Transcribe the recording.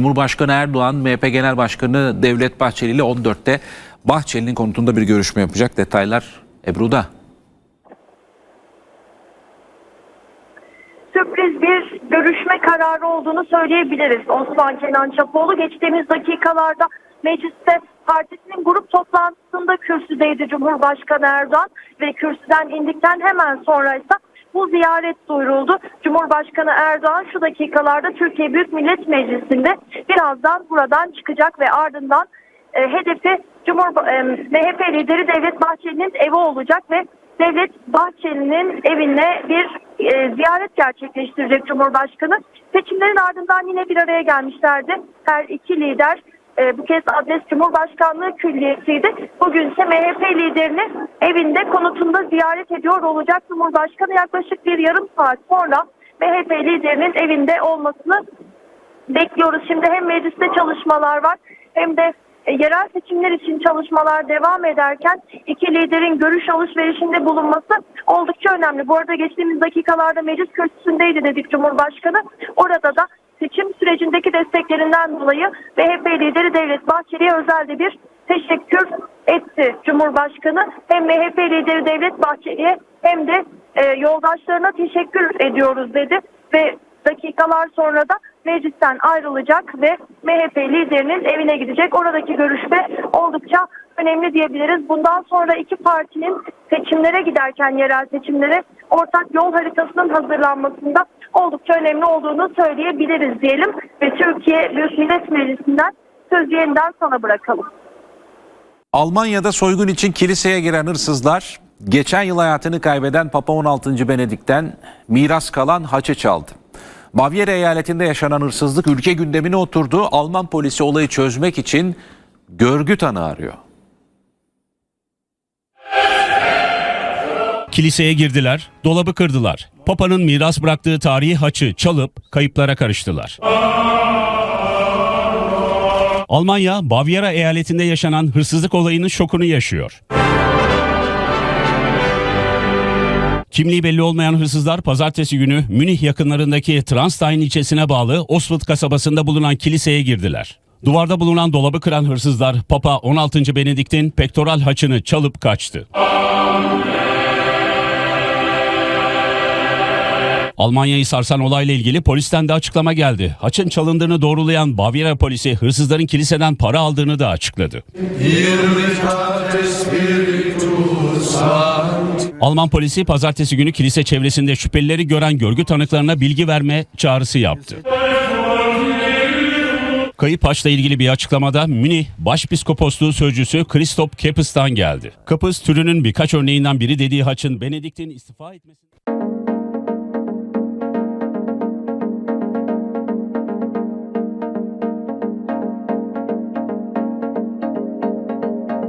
Cumhurbaşkanı Erdoğan, MHP Genel Başkanı Devlet Bahçeli ile 14'te Bahçeli'nin konutunda bir görüşme yapacak. Detaylar Ebru'da. sürpriz bir görüşme kararı olduğunu söyleyebiliriz. Osman Kenan Çapoğlu geçtiğimiz dakikalarda mecliste partisinin grup toplantısında kürsüdeydi Cumhurbaşkanı Erdoğan ve kürsüden indikten hemen sonra ise bu ziyaret duyuruldu. Cumhurbaşkanı Erdoğan şu dakikalarda Türkiye Büyük Millet Meclisi'nde birazdan buradan çıkacak ve ardından e, hedefi Cumhur e, MHP lideri Devlet Bahçeli'nin evi olacak ve Devlet Bahçeli'nin evine bir e, ziyaret gerçekleştirecek Cumhurbaşkanı. Seçimlerin ardından yine bir araya gelmişlerdi. Her iki lider e, bu kez adres Cumhurbaşkanlığı Külliyesi'ydi. Bugün ise MHP liderini evinde konutunda ziyaret ediyor olacak Cumhurbaşkanı yaklaşık bir yarım saat sonra MHP liderinin evinde olmasını bekliyoruz. Şimdi hem mecliste çalışmalar var hem de e, yerel seçimler için çalışmalar devam ederken iki liderin görüş alışverişinde bulunması oldukça önemli. Bu arada geçtiğimiz dakikalarda meclis kürsüsündeydi dedik Cumhurbaşkanı. Orada da seçim sürecindeki desteklerinden dolayı MHP lideri Devlet Bahçeli'ye özelde bir teşekkür etti Cumhurbaşkanı. Hem MHP lideri Devlet Bahçeli'ye hem de e, yoldaşlarına teşekkür ediyoruz dedi ve dakikalar sonra da meclisten ayrılacak ve MHP liderinin evine gidecek. Oradaki görüşme oldukça önemli diyebiliriz. Bundan sonra iki partinin seçimlere giderken yerel seçimlere ortak yol haritasının hazırlanmasında oldukça önemli olduğunu söyleyebiliriz diyelim. Ve Türkiye Büyük Millet Meclisi'nden sözü yeniden sana bırakalım. Almanya'da soygun için kiliseye giren hırsızlar geçen yıl hayatını kaybeden Papa 16. Benedikt'ten miras kalan haçı çaldı. Bavyera eyaletinde yaşanan hırsızlık ülke gündemine oturdu. Alman polisi olayı çözmek için görgü tanığı arıyor. Kiliseye girdiler, dolabı kırdılar. Papa'nın miras bıraktığı tarihi haçı çalıp kayıplara karıştılar. Almanya, Bavyera eyaletinde yaşanan hırsızlık olayının şokunu yaşıyor. Kimliği belli olmayan hırsızlar pazartesi günü Münih yakınlarındaki Transtein ilçesine bağlı Oswald kasabasında bulunan kiliseye girdiler. Duvarda bulunan dolabı kıran hırsızlar Papa 16. Benedikt'in pektoral haçını çalıp kaçtı. Almanya'yı sarsan olayla ilgili polisten de açıklama geldi. Haçın çalındığını doğrulayan Bavyera polisi hırsızların kiliseden para aldığını da açıkladı. Alman polisi pazartesi günü kilise çevresinde şüphelileri gören görgü tanıklarına bilgi verme çağrısı yaptı. Kayıp haçla ilgili bir açıklamada Münih Başpiskoposluğu sözcüsü Christoph Kepes'tan geldi. Kapıs türünün birkaç örneğinden biri dediği haçın Benedikt'in istifa etmesi...